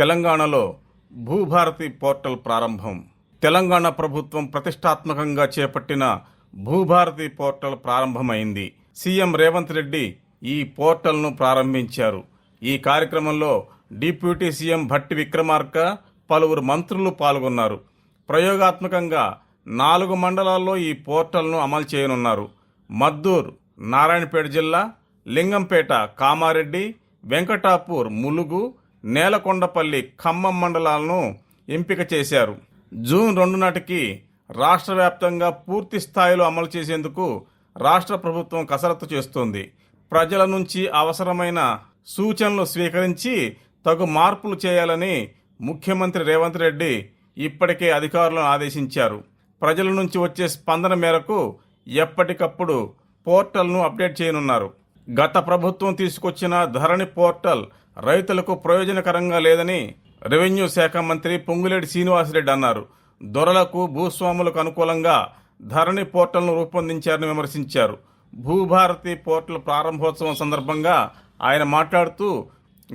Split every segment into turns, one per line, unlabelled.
తెలంగాణలో భూభారతి పోర్టల్ ప్రారంభం. తెలంగాణ ప్రభుత్వం ప్రతిష్టాత్మకంగా చేపట్టిన భూభారతి పోర్టల్ ప్రారంభమైంది. సీఎం రేవంత్ రెడ్డి ఈ పోర్టల్ను ప్రారంభించారు. ఈ కార్యక్రమంలో డిప్యూటీ సీఎం భట్టి విక్రమార్క పలువురు మంత్రులు పాల్గొన్నారు. ప్రయోగాత్మకంగా నాలుగు మండలాల్లో ఈ పోర్టల్ను అమలు చేయనున్నారు. మద్దూర్ నారాయణపేట జిల్లా లింగంపేట కామారెడ్డి వెంకటాపూర్ ములుగు నేలకొండపల్లి ఖమ్మం మండలాలను ఎంపిక చేశారు. జూన్ రెండు నాటికి రాష్ట్ర వ్యాప్తంగా పూర్తి స్థాయిలో అమలు చేసేందుకు రాష్ట్ర ప్రభుత్వం కసరత్తు చేస్తోంది. ప్రజల నుంచి అవసరమైన సూచనలు స్వీకరించి తగు మార్పులు చేయాలని ముఖ్యమంత్రి రేవంత్ రెడ్డి ఇప్పటికే అధికారులను ఆదేశించారు. ప్రజల నుంచి వచ్చే స్పందన మేరకు ఎప్పటికప్పుడు పోర్టల్ను అప్డేట్ చేయనున్నారు. గత ప్రభుత్వం తీసుకొచ్చిన ధరణి పోర్టల్ రైతులకు ప్రయోజనకరంగా లేదని రెవెన్యూ శాఖ మంత్రి పొంగులేటి శ్రీనివాసరెడ్డి అన్నారు. దొరలకు భూస్వాములకు అనుకూలంగా ధరణి పోర్టల్ను రూపొందించారని విమర్శించారు. భూభారతి పోర్టల్ ప్రారంభోత్సవం సందర్భంగా ఆయన మాట్లాడుతూ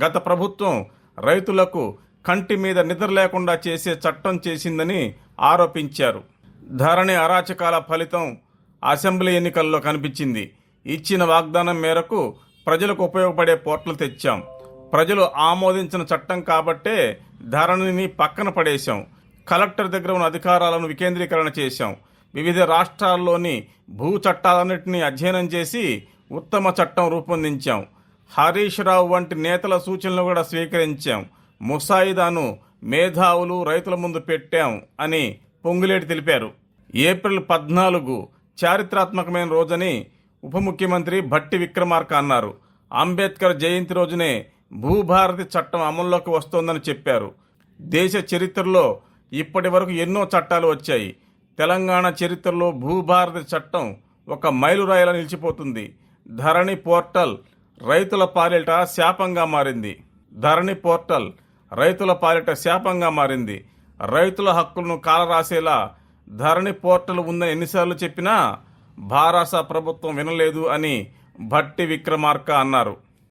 గత ప్రభుత్వం రైతులకు కంటి మీద నిద్ర లేకుండా చేసే చట్టం చేసిందని ఆరోపించారు. ధరణి అరాచకాల ఫలితం అసెంబ్లీ ఎన్నికల్లో కనిపించింది. ఇచ్చిన వాగ్దానం మేరకు ప్రజలకు ఉపయోగపడే పోర్టల్ తెచ్చాం. ప్రజలు ఆమోదించిన చట్టం కాబట్టే ధరణిని పక్కన పడేశాం. కలెక్టర్ దగ్గర ఉన్న అధికారాలను వికేంద్రీకరణ చేశాం. వివిధ రాష్ట్రాల్లోని భూ చట్టాలన్నింటినీ అధ్యయనం చేసి ఉత్తమ చట్టం రూపొందించాం. హరీష్ రావు వంటి నేతల సూచనలు కూడా స్వీకరించాం. ముసాయిదాను మేధావులు రైతుల ముందు పెట్టాం అని పొంగులేటి తెలిపారు. ఏప్రిల్ పద్నాలుగు చారిత్రాత్మకమైన రోజని ఉప ముఖ్యమంత్రి భట్టి విక్రమార్క అన్నారు. అంబేద్కర్ జయంతి రోజునే భూభారతి చట్టం అమల్లోకి వస్తోందని చెప్పారు. దేశ చరిత్రలో ఇప్పటి వరకు ఎన్నో చట్టాలు వచ్చాయి. తెలంగాణ చరిత్రలో భూభారతి చట్టం ఒక మైలురాయిలా నిలిచిపోతుంది. ధరణి పోర్టల్ రైతుల పాలిట శాపంగా మారింది. ధరణి పోర్టల్ రైతుల పాలిట శాపంగా మారింది. రైతుల హక్కులను కాలరాసేలా ధరణి పోర్టల్ ఉందని ఎన్నిసార్లు చెప్పినా భారాస ప్రభుత్వం వినలేదు అని భట్టి విక్రమార్క అన్నారు.